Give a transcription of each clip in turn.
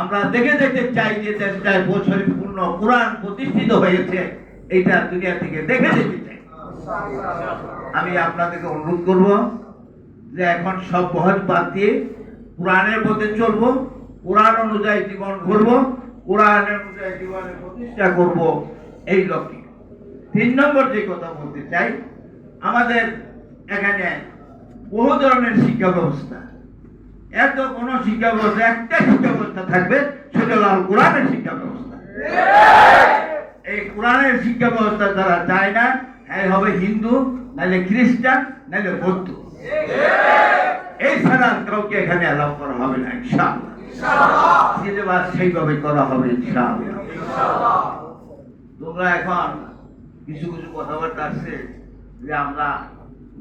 আমরা দেখে দেখতে চাই যে দেশটায় বছরে পূর্ণ কোরআন প্রতিষ্ঠিত হয়েছে, এইটা দুনিয়া থেকে দেখে দেখতে চাই। আমি আপনাদেরকে অনুরোধ করব যে এখন সব বহজ বাদ দিয়ে কোরআনের পথে চলবো, কোরআন অনুযায়ী জীবন গড়বো কোরআনের অনুযায়ী জীবনের প্রতিষ্ঠা করব, এই লক্ষ্যে। তিন নম্বর যে কথা বলতে চাই, আমাদের এখানে বহু ধরনের শিক্ষা ব্যবস্থা। এত কোন শিক্ষা ব্যবস্থা একটা শিক্ষা ব্যবস্থা থাকবে সেটা হলো কোরআনের শিক্ষা ব্যবস্থা। এই কোরআনের শিক্ষা ব্যবস্থা যারা চায় না হ্যাঁ হবে হিন্দু নাহলে খ্রিস্টান নাহলে বৌদ্ধ। এই ছাড়া কাউকে এখানে অ্যালাউ করা হবে না ইনশাআল্লাহ। সিলেবাস সেইভাবে করা হবে ইনশাআল্লাহ। তোমরা এখন কিছু কিছু কথাবার্তা আসছে যে আমরা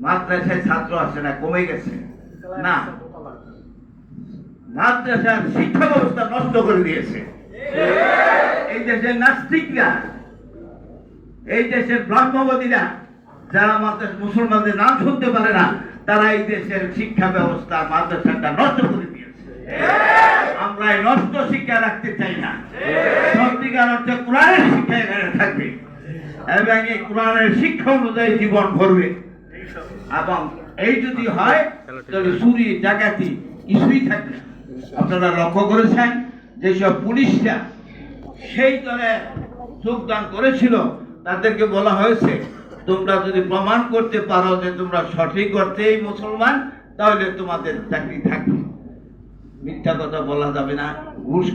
মাদ্রাসায় ছাত্র আসে না কমে গেছে? না। মাদ্রাসার শিক্ষা ব্যবস্থা নষ্ট করে দিয়েছে। এই দেশের নাস্তিকরা, এই দেশের ব্রহ্মবাদীরা যারা মাদ্রাসা, মুসলমানদের নাম শুনতে পারে না, তারা এই দেশের শিক্ষা ব্যবস্থা মাদ্রাসাটা নষ্ট করে দিয়েছে। আমরা এই নষ্ট শিক্ষা রাখতে চাই না। সত্যিকার অর্থে কোরআনের শিক্ষা এখানে থাকবে। এবং এই কোরআনের শিক্ষা অনুযায়ী জীবন ভরবে। এবং এই যদি হয়, তাহলে কিছুই থাকবে না। আপনারা লক্ষ্য করেছেন যেসব পুলিশরা সেই দলে যোগদান করেছিল, তাদেরকে বলা হয়েছে, তোমরা যদি প্রমাণ করতে পারো যে তোমরা সঠিক অর্থেই মুসলমান, তাহলে তোমাদের চাকরি থাকবে। মিথ্যা কথা বলা যাবে না, ঘুষ